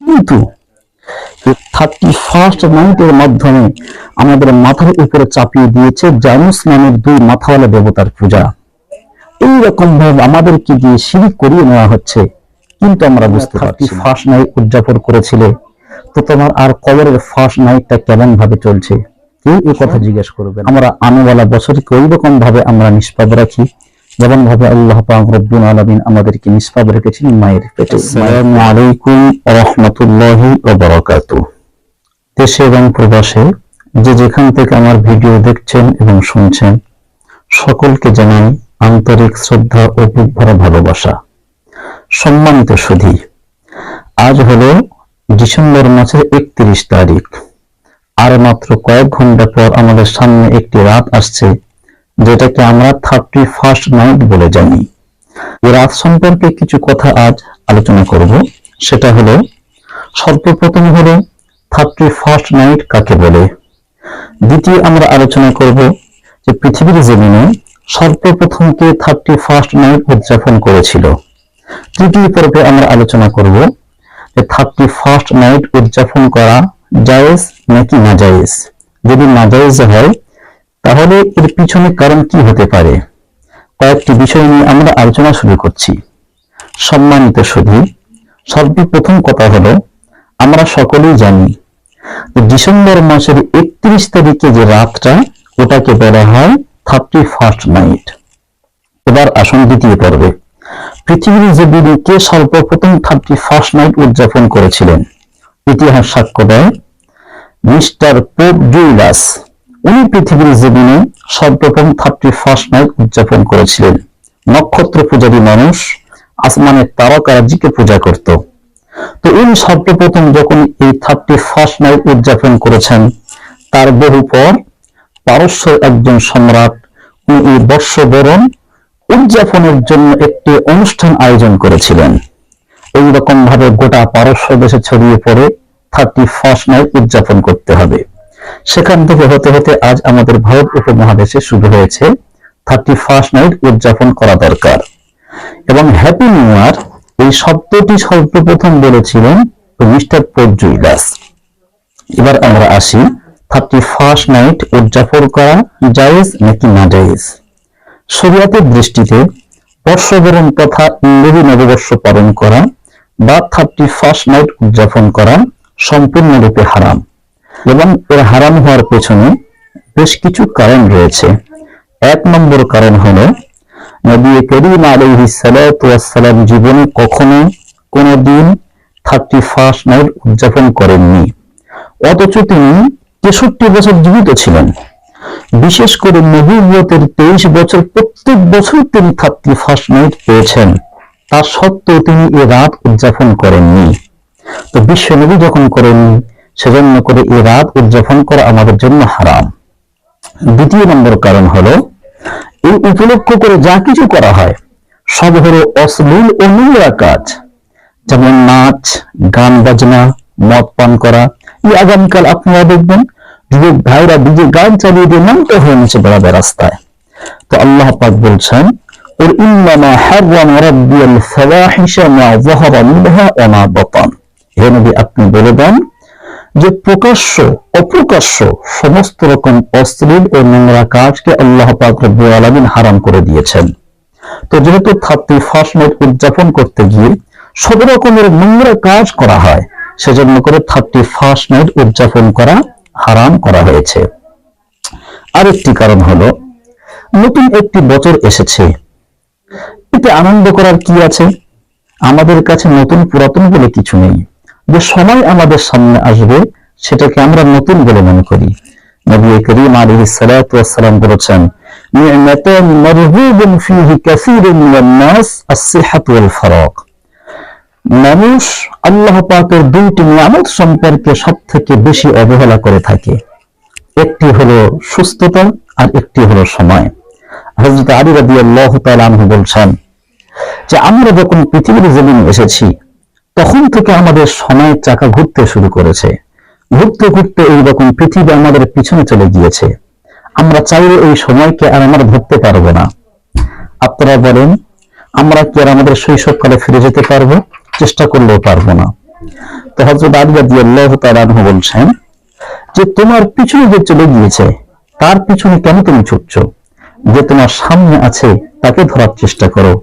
কিন্তু thirty first নাইটের মাধ্যমে আমাদের মাথার উপরে চাপিয়ে দিয়েছে জানুস নামের দুই মাথাওয়ালা দেবতার পূজা। এই রকম ভাবে আমাদেরকে দিয়ে শিরিক করিয়ে নেওয়া হচ্ছে কিন্তু আমরা বুঝতে পারছি ফার্স্ট নাইট উদযাপন করেছিলে তো তোমার আর কবরের ফার্স্ট নাইটটা কেমন ভাবে চলছে? কেউ এই কথা জিজ্ঞেস করবে? আমরা আনেওয়ালা বছরকে ওই রকম ভাবে আমরা নিষ্পাপ রাখি। যেমন ভাবে আল্লাহ পাক রব্বুল আলামিন আমাদেরকে নিষ্পাপ রেখেছেন মায়ের পেটে। আসসালামু আলাইকুম ওয়া রাহমাতুল্লাহি ওয়া বারাকাতুহু। দেশে এবং প্রবাসে যে যেখান থেকে আমার ভিডিও দেখছেন এবং শুনছেন সকলকে জানাই আন্তরিক শ্রদ্ধা ও বুক ভরা ভালোবাসা। সম্মানিত সুধী আজ হলো ডিসেম্বর মাসের একত্রিশ তারিখ। আর মাত্র কয়েক ঘণ্টা পর আমাদের সামনে একটি রাত আসছে। যেটাকে আমরা থার্টি ফার্স্ট নাইট বলে জানি। এই রাত সম্পর্কে কিছু কথা আজ আলোচনা করব। সেটা হলো, সর্বপ্রথম হলো থার্টি ফার্স্ট নাইট কাকে বলে? দ্বিতীয় আমরা আলোচনা করব যে পৃথিবীর জমিনে সর্বপ্রথম কে থার্টি ফার্স্ট নাইট উদযাপন করেছিল। তৃতীয় পর্বে আমরা আলোচনা করব যে থার্টি ফার্স্ট নাইট উদযাপন করা জায়েজ নাকি না জায়েজ যদি না জায়েজ হয় তাহলে এর পিছনে কারণ কি হতে পারে? কয়েকটি বিষয় নিয়ে আমরা আলোচনা শুরু করছি। সম্মানিত সুধী সর্বপ্রথম কথা হলো, আমরা সকলেই জানি ডিসেম্বর মাসের একত্রিশ তারিখে যে রাতটা, ওটাকে বলা হয় থার্টি ফার্স্ট নাইট। এবার আসন দ্বিতীয় পর্বে। পৃথিবীর যে দিনে কে সর্বপ্রথম থার্টি ফার্স্ট নাইট উদযাপন করেছিলেন? ইতিহাস সাক্ষ্য দেয় মিস্টার পোপ জুইলাস। উনি পৃথিবীর জীবনে সর্বপ্রথম থার্টি ফার্স্ট নাইট উদযাপন করেছিলেন। নক্ষত্র পূজারী মানুষ আসমানের তারকারাজিকে পূজা করত। তো উনি সর্বপ্রথম যখন এই থার্টি ফার্স্ট নাইট উদযাপন করেছেন, তার বহু পর পারস্য একজন সম্রাট উনি বর্ষবরণ উদযাপনের জন্য একটি অনুষ্ঠান আয়োজন করেছিলেন। এইরকম ভাবে গোটা পারস্য দেশে ছড়িয়ে পড়ে থার্টি ফার্স্ট নাইট উদযাপন করতে হবে। সেখান থেকে হতে হতে আজ আমাদের ভারত উপমহাদেশে শুরু হয়েছে থার্টি ফার্স্ট নাইট উদযাপন করা দরকার। এবং হ্যাপি নিউ ইয়ার এই শব্দটি সর্বপ্রথম বলেছিলেন মিস্টার পর্জুইলাস এবার আমরা আসি থার্টি ফার্স্ট নাইট উদযাপন করা জায়েজ নাকি না জায়েজ শরিয়াতের দৃষ্টিতে বর্ষবরণ তথা ইংরেজি নববর্ষ পালন করা বা থার্টি ফার্স্ট নাইট উদযাপন করা সম্পূর্ণরূপে হারাম। এবং এর হারাম হওয়ার পেছনে বেশ কিছু কারণ রয়েছে। এক নম্বর কারণ হলো, নবী করিম আলহি সালাম জীবনে কখনো কোনো দিন থার্টি ফার্স্ট নাইট উদযাপন করেননি। অথচ তিনি তেষট্টি বছর জীবিত ছিলেন। বিশেষ করে নবীবতের তেইশ বছর প্রত্যেক বছর তিনি থার্টি ফার্স্ট নাইট পেয়েছেন। তা সত্ত্বেও তিনি এ রাত উদযাপন করেননি। তো বিশ্বনবী যখন করেননি সেজন্য করে এ রাত উদযাপন করা আমাদের জন্য হারাম দ্বিতীয় নম্বর কারণ হলো এই উপলক্ষ করে যা কিছু করা হয় সব হলো অশ্লীল ও নোংরা কাজ যেমন নাচ গান বাজনা মদ পান করা এই আগামীকাল আপনারা দেখবেন যুবক ভাইরা ডিজে গান চালিয়ে দিয়ে নামতে হয়ে নিচে বেড়াবে রাস্তায় তো আল্লাহ পাক বলছেন قل إنما حرم ربي الفواحش ما ظهر منها وما بطن হে নবী আপনি বলে দেন যে প্রকাশ্য, অপ্রকাশ্য সমস্ত রকম অশ্লীল ও নোংরা কাজকে আল্লাহ পাক রব্বুল আলামিন হারাম করে দিয়েছেন। তো যেহেতু থার্টি ফার্স্ট উদযাপন করতে গিয়ে সব রকমের নোংরা কাজ করা হয়, সেজন্য করে থার্টি ফার্স্ট নাইট উদযাপন করা হারাম করা হয়েছে। আরেকটি কারণ হলো, নতুন একটি বছর এসেছে। এতে আনন্দ করার কি আছে? আমাদের কাছে নতুন পুরাতন বলে কিছু নেই। যে সময় আমাদের সামনে আসবে, সেটাকে আমরা নতুন বলে মনে করি। মানুষ আল্লাহ দুইটি নিয়ামত সম্পর্কে বেশি অবহেলা করে থাকে। একটি হলো সুস্থতা আর একটি হলো সময়। হযরত আলী তাআলা আনহু বলছেন যে, আমরা যখন পৃথিবীর জমিনে এসেছি তখন থেকে আমাদের সময়ের চাকা ঘুরতে শুরু করেছে। ঘুরতে ঘুরতে এইরকম পৃথিবী আমাদের পিছনে চলে গিয়েছে। আমরা চাইলে এই সময়কে আর আমরা ধরতে পারব না। আপনারা বলেন, আমরা কি আর আমাদের শৈশবকালে ফিরে যেতে পারব? চেষ্টা করলেও পারব না। তো হজরত বলছেন, যে তোমার পিছনে যে চলে গিয়েছে, তার পিছনে কেন তুমি ছুটছো? যে তোমার সামনে আছে, তাকে ধরার চেষ্টা করো।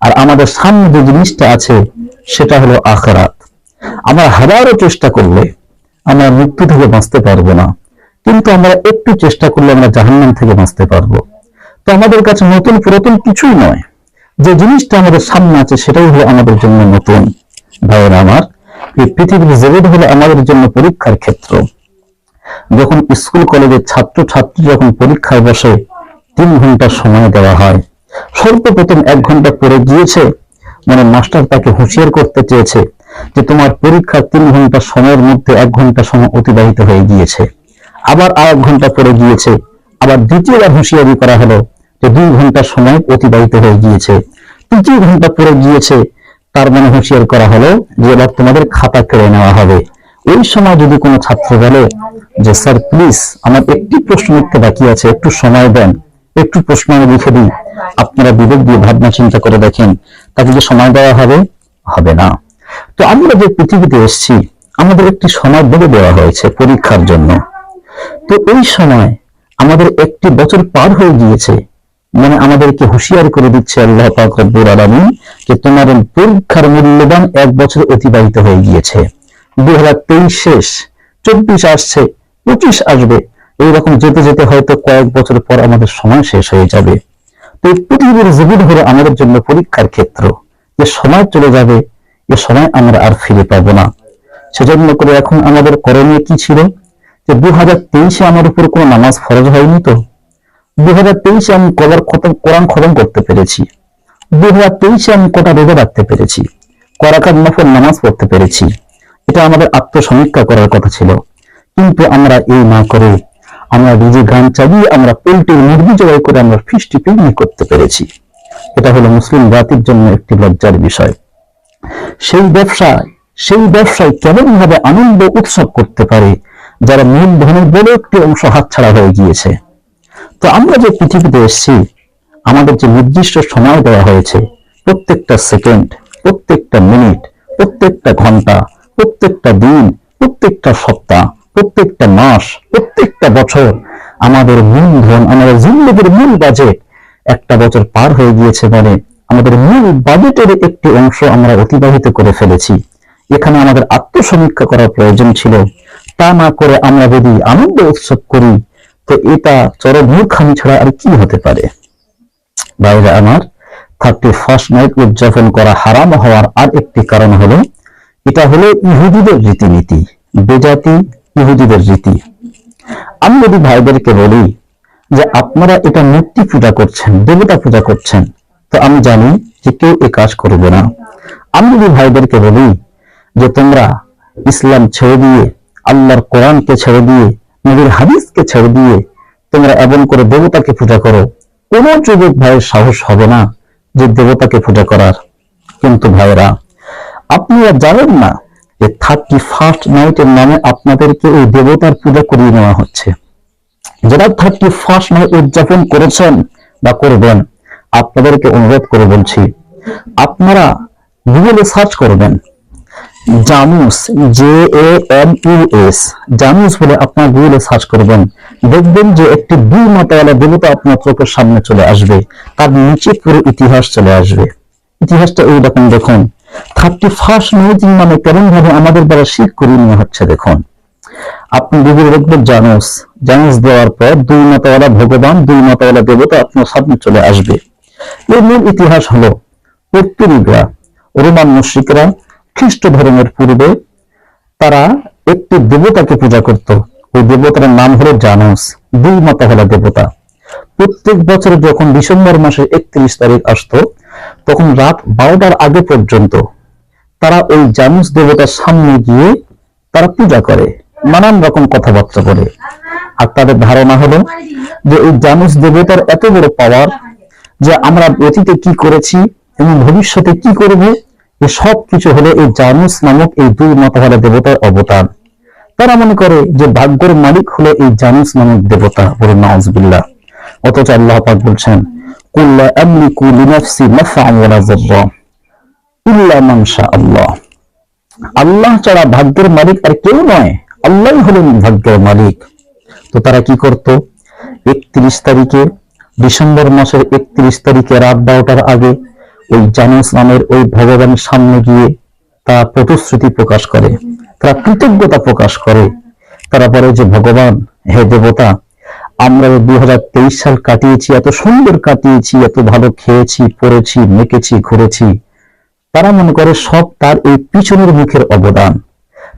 আর আমাদের সামনে যে জিনিসটা আছে সেটা হলো আখরাত। আমরা হাজারো চেষ্টা করলে আমরা মৃত্যু থেকে বাঁচতে পারব না। কিন্তু আমরা একটু চেষ্টা করলে আমরা জাহান্নাম থেকে বাঁচতে পারব। তো আমাদের কাছে নতুন পুরাতন কিছুই নয়। যে জিনিসটা আমাদের সামনে আছে সেটাই হলো আমাদের জন্য নতুন। ভাইয়েরা আমার, এই পৃথিবীর জগৎ হলো আমাদের জন্য পরীক্ষার ক্ষেত্র। যখন স্কুল, কলেজের ছাত্র ছাত্রী যখন পরীক্ষায় বসে তিন ঘণ্টা সময় দেওয়া হয়, সর্বপ্রথম এক ঘণ্টা পরে গিয়েছে মানে মাস্টার তাকে হুঁশিয়ার করতে চেয়েছে যে তোমার পরীক্ষার তিন ঘণ্টা সময়ের মধ্যে এক ঘণ্টা সময় অতিবাহিত হয়ে গিয়েছে। আবার আর এক ঘণ্টা পরে গিয়েছে। আবার দ্বিতীয়বার হুঁশিয়ারি করা হলো যে দুই ঘণ্টা সময় অতিবাহিত হয়ে গিয়েছে। তৃতীয় ঘণ্টা পরে গিয়েছে, তার মানে হুঁশিয়ার করা হলো যে এবার তোমাদের খাতা কেড়ে নেওয়া হবে। ওই সময় যদি কোনো ছাত্র বলে যে, স্যার প্লিজ আমার একটি প্রশ্ন লিখতে বাকি আছে, একটু সময় দেন, একটু প্রশ্ন আমি লিখে দিই। আপনারা বিবেক দিয়ে ভাবনা চিন্তা করে দেখেন যে সময় দেওয়া হবে হবে না। তো আমরা যে পৃথিবীতে এসেছি, আমাদের একটি সময় বলে দেওয়া হয়েছে পরীক্ষার জন্য। তো এই সময় আমাদের একটি বছর পার হয়ে গিয়েছে মানে আমাদেরকে হুঁশিয়ার করে দিচ্ছে আল্লাহ পাক রব্বুল আলামিন যে তোমার পরীক্ষার মূল্যবান এক বছর অতিবাহিত হয়ে গিয়েছে। দুই হাজার তেইশ শেষ, চব্বিশ আসছে, পঁচিশ আসবে। এইরকম যেতে যেতে হয়তো কয়েক বছর পর আমাদের সময় শেষ হয়ে যাবে। তো পৃথিবীর জীবন হলো আমাদের জন্য পরীক্ষার ক্ষেত্র, যে সময় চলে যাবে, এ সময় আমরা আর ফিরে পাবো না। সেজন্য করে এখন আমাদের করণীয় কি ছিল? যে দু হাজার তেইশে আমার উপর কোনো নামাজ ফরজ হয়নি তো? দু হাজার তেইশে আমি কবার খতম, কোরআন খতম করতে পেরেছি। দু হাজার তেইশে আমি কটা রোজা রাখতে পেরেছি। করাকার নফল নামাজ পড়তে পেরেছি। এটা আমাদের আত্মসমীক্ষা করার কথা ছিল। কিন্তু আমরা এই না করে আমরা নিজে গান চালিয়ে আমরা পোল্ট্রির মুরগি জবাই করে আমরা ফিস্টি পিকনিক করতে পেরেছি। এটা হলো মুসলিম জাতির জন্য একটি লজ্জার বিষয়। সেই ব্যবসায় সেই ব্যবসায় কেমন ভাবে আনন্দ উৎসব করতে পারে, যারা মূলধনের বড় একটি অংশ হাতছাড়া হয়ে গিয়েছে। তো আমরা যে পৃথিবীতে এসেছি, আমাদের যে নির্দিষ্ট সময় দেওয়া হয়েছে, প্রত্যেকটা সেকেন্ড, প্রত্যেকটা মিনিট, প্রত্যেকটা ঘণ্টা, প্রত্যেকটা দিন, প্রত্যেকটা সপ্তাহ প্রত্যেকটা মাস, প্রত্যেকটা বছর আমাদের মূলধন আমাদের জিন্দগির মূল বাজেট একটা বছর পার হয়ে গিয়েছে মানে আমাদের মূল বাজেটের একটি অংশ আমরা অতিবাহিত করে ফেলেছি। এখানে আমাদের আত্মসমীক্ষা করার প্রয়োজন ছিল। তা না করে আমরা যদি আনন্দ উৎসব করি, তো এটা চরম মূর্খামি ছাড়া আর কি হতে পারে? বাইরে আমার থার্টি ফার্স্ট নাইট উদযাপন করা হারাম হওয়ার আর একটি কারণ হলো, এটা হলো ইহুদিদের রীতিনীতি। বেজাতি ইহুদিদের রীতি। আমি যদি ভাইদেরকে বলি যে আপনারা এটা মূর্তি পূজা করছেন, দেবতা পূজা করছেন, তো আমি জানি যে কেউ এ কাজ করবে না। আমি যদি ভাইদেরকে বলি যে তোমরা ইসলাম ছেড়ে দিয়ে, আল্লাহর কোরআনকে ছেড়ে দিয়ে, নবীর হাদিসকে ছেড়ে দিয়ে তোমরা এমন করে দেবতাকে পূজা করো, কোনো যুবক ভাইয়ের সাহস হবে না যে দেবতাকে পূজা করার। কিন্তু ভাইরা আপনারা জানেন না যে থার্টি ফার্স্ট নাইটের নামে আপনাদেরকে ওই দেবতার পূজা করিয়ে নেওয়া হচ্ছে। যারা থার্টি ফার্স্ট নাইট উদযাপন করেছেন বা করবেন, আপনাদেরকে অনুরোধ করে বলছি, আপনারা গুগলে সার্চ করবেন Janus J M U S Janus বলে আপনার গুগলে সার্চ করবেন, দেখবেন যে একটি দুই মাতাওয়ালা দেবতা আপনার চোখের সামনে চলে আসবে, তার নিচে পুরো ইতিহাস চলে আসবে। ইতিহাসটা এইরকম দেখুন থার্টি ফার্স্ট নাইটিং মানে কেমন ভাবে আমাদের দ্বারা শিখ করিয়ে নেওয়া হচ্ছে, দেখুন। আপনি গুগলে দেখবেন জানুস জানুস দেওয়ার পর দুই মাতাওয়ালা ভগবান, দুই মাতাওয়ালা দেবতা আপনার সামনে চলে আসবে। এর মূল ইতিহাস হলো পর্তুগিজরা রোমান মুশ্রিকরা খ্রিস্ট ধর্মের পূর্বে তারা একটি দেবতাকে পূজা করত। ওই দেবতার নাম হলো জানুস, দুই মাতা হলো দেবতা। প্রত্যেক বছর যখন ডিসেম্বর মাসের একত্রিশ তারিখ আসতো তখন রাত বারোটার আগে পর্যন্ত তারা ওই জানুস দেবতার সামনে গিয়ে তারা পূজা করে, নানান রকম কথাবার্তা বলে আর তাদের ধারণা হলো যে এই জানুস দেবতার এত বড় পাওয়ার যে আমরা অতীতে কি করেছি এবং ভবিষ্যতে কি করব, এ সব কিছু হলো এই জানুস নামক এই দুই মাতাহারা দেবতার অবতার। তারা মনে করে যে ভাগ্যের মালিক হলো এই জানুস নামক দেবতা, বলে নাউজবিল্লাহ। অথচ আল্লাহ পাক বলছেন কুল্লা আমলিকু লিনাফসি নাফআন ওয়ালা যাররা ইল্লা মান আল্লাহ আল্লাহ ছাড়া ভাগ্যের মালিক আর কেউ নয়। আল্লাহ হলেন ভাগ্যের মালিক। তো তারা কি করত? একত্রিশ তারিখে, ডিসেম্বর মাসের একত্রিশ তারিখে রাত বারোটার আগে ওই জানুস নামের ওই ভগবানের সামনে গিয়ে তারা প্রতিশ্রুতি প্রকাশ করে। তারা কৃতজ্ঞতা প্রকাশ করে। তারা বলে যে, ভগবান, হে দেবতা আমরা দু হাজার তেইশ সাল কাটিয়েছি, এত সুন্দর কাটিয়েছি, এত ভালো খেয়েছি, পড়েছি, মেকেছি, ঘুরেছি। তারা মনে করে সব তার এই পিছনের মুখের অবদান।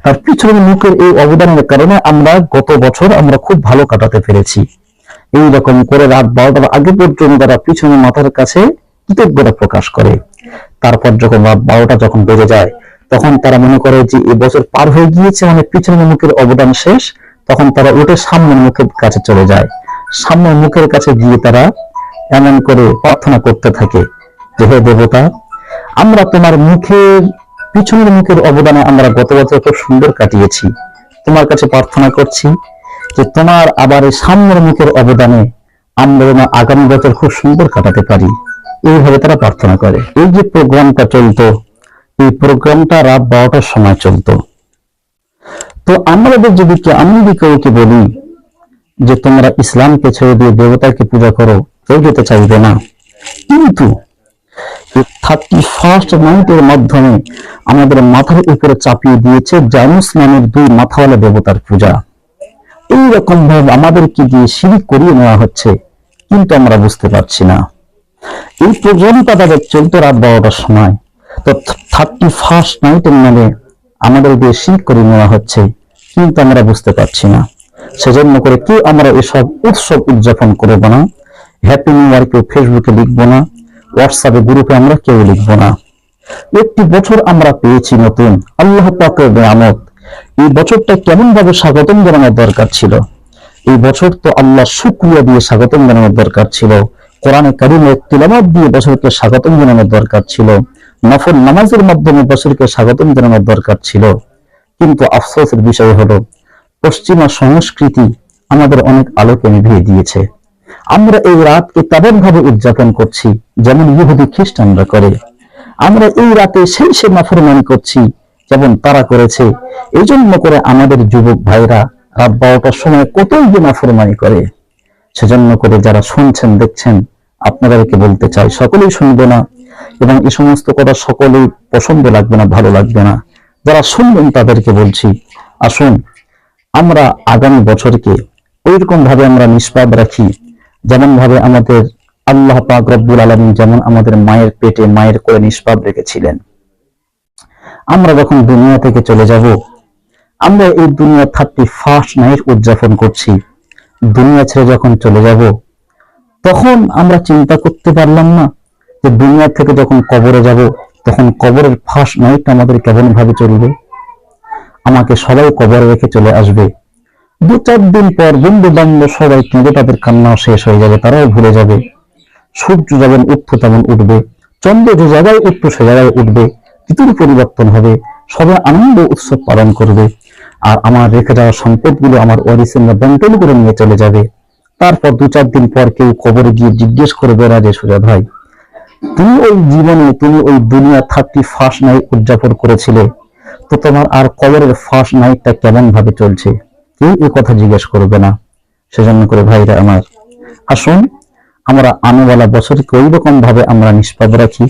তার পিছনের মুখের এই অবদানের কারণে আমরা গত বছর আমরা খুব ভালো কাটাতে পেরেছি। এই রকম করে রাত বারোটার আগে পর্যন্ত তারা পিছনে মাথার কাছে কৃতজ্ঞতা প্রকাশ করে। তারপর যখন রাত বারোটা যখন বেজে যায়, তখন তারা মনে করে যে এবছর পার হয়ে গিয়েছে মানে পিছনের মুখের অবদান শেষ। তখন তারা উঠে সামনের মুখের কাছে চলে যায়। সামনের মুখের কাছে গিয়ে তারা এমন করে প্রার্থনা করতে থাকে যে, হে দেবতা, আমরা তোমার মুখের পিছনের মুখের অবদানে আমরা গত বছর খুব সুন্দর কাটিয়েছি। তোমার কাছে প্রার্থনা করছি যে, তোমার আবার এই সামনের মুখের অবদানে আমরা যেন আগামী বছর খুব সুন্দর কাটাতে পারি। এইভাবে তারা প্রার্থনা করে। এই যে প্রোগ্রামটা চলতো, এই প্রোগ্রামটা রাত বারোটার সময় চলতো। তো আমাদের যদি আমি কাউকে বলি যে তোমরা ইসলামকে ছেড়ে দিয়ে দেবতাকে পূজা করো, কেউ যেতে চাইবে না। কিন্তু থার্টি ফার্স্ট নাইটের মাধ্যমে আমাদের মাথার উপরে চাপিয়ে দিয়েছে জানুস নামের দুই মাথাওয়ালা দেবতার পূজা। এই রকম ভাবে আমাদেরকে দিয়ে শিরিক করিয়ে নেওয়া হচ্ছে, কিন্তু আমরা বুঝতে পারছি না। এই প্রোগ্রামটা তাদের চলতো রাত বারোটার সময়। তো থার্টি ফার্স্ট নাইটের নামে আমাদের দিয়ে শিরিক করে নেওয়া হচ্ছে, কিন্তু আমরা বুঝতে পারছি না। সেজন্য করে কেউ আমরা এসব উৎসব উদযাপন করব না? হ্যাপি নিউ ইয়ার কেউ ফেসবুকে লিখব না হোয়াটসঅ্যাপে গ্রুপে আমরা কেউ লিখব না। একটি বছর আমরা পেয়েছি নতুন, আল্লাহ পাকের নিয়ামত। এই বছরটা কেমন ভাবে স্বাগতম জানানোর দরকার ছিল? এই বছর তো আল্লাহ শুক্রিয়া দিয়ে স্বাগতম জানানোর দরকার ছিল। কোরআনে কারিমে তিলামত দিয়ে বছরকে স্বাগতম জানানোর দরকার ছিল। নফল নামাজের মাধ্যমে বছরকে স্বাগতম জানানোর দরকার ছিল। কিন্তু আফসোসের বিষয় হলো, পশ্চিমা সংস্কৃতি আমাদের অনেক আলোকে নিভিয়ে দিয়েছে। আমরা এই রাতকে তেমন ভাবে উদযাপন করছি যেমন ইহুদি খ্রিস্টানরা করে। আমরা এই রাতে সেই সে নাফরমানি করছি যেমন তারা করেছে। এই জন্য করে আমাদের যুবক ভাইরা রাত বারোটার সময় কতই যে নাফরমানি করে। সেজন্য করে যারা শুনছেন, দেখছেন, আপনাদেরকে বলতে চাই, সকলেই শুনবে না। এবং এই সমস্ত কথা সকলেই পছন্দ লাগবে না, ভালো লাগবে না। যারা শুনবেন তাদেরকে বলছি, আসুন, আমরা আগামী বছরকে ওইরকম ভাবে আমরা নিষ্পাপ রাখি যেমন ভাবে আমাদের আল্লাহ পাক রব্বুল আলমিন যেমন আমাদের মায়ের পেটে মায়ের করে নিষ্পাপ রেখেছিলেন। আমরা যখন দুনিয়া থেকে চলে যাব, আমরা এই দুনিয়া থার্টি ফার্স্ট নাইট উদযাপন করছি। দুনিয়া ছেড়ে যখন চলে যাব, তখন আমরা চিন্তা করতে পারলাম না যে দুনিয়া থেকে যখন কবরে যাব, তখন কবরের ফার্স্ট নাইট আমাদের কেমন ভাবে চলবে, আমাকে সবাই কবরে রেখে চলে আসবে। দু চার দিন পর বন্ধু বান্ধব সবাই কেঁদে তাদের কান্নাও শেষ হয়ে যাবে, তারাও ভুলে যাবে। সূর্য যেমন উঠতো তেমন উঠবে, চন্দ্র যে জায়গায় উঠতো সে জায়গায় উঠবে, ঋতুর পরিবর্তন হবে সবাই আনন্দ উৎসব পালন করবে, আর আমার রেখে যাওয়া সম্পদগুলো আমার ওয়ারিসেনরা বন্টন করে নিয়ে চলে যাবে। তারপর দু চার দিন পর কেউ কবরে গিয়ে জিজ্ঞেস করবে রাজে সোজা ভাই তুমি ওই জীবনে তুমি ওই দুনিয়া থার্টি ফার্স্ট নাইট উদযাপন করেছিলে। তো তোমার আর কবরের ফার্স্ট নাইটটা কেমন ভাবে চলছে? কেউ এ কথা জিজ্ঞেস করবে না। সেজন্য করে ভাইরা আমার, আসুন, আমরা আনোওয়ালা বছরকে ওই রকম ভাবে আমরা নিষ্পাপ রাখি।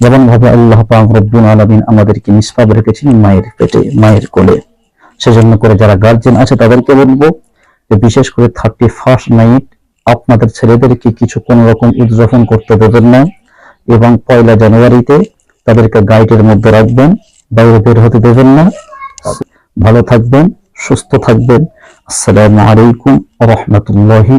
যেমন ভাবে আল্লাহ পাক আলামিন আমাদেরকে নিষ্পাপ রেখেছেন মায়ের পেটে, মায়ের কোলে। সেজন্য করে যারা গার্জেন আছে তাদেরকে বলব যে বিশেষ করে থার্টি ফার্স্ট নাইট আপনাদের ছেলেদেরকে কিছু কোন রকম উদযাপন করতে দেবেন না। এবং পয়লা জানুয়ারিতে তাদেরকে গাইডের মধ্যে রাখবেন, বাইরে বের হতে দেবেন না। ভালো থাকবেন, সুস্থ থাকবেন। আসসালামু আলাইকুম রহমতুল্লাহি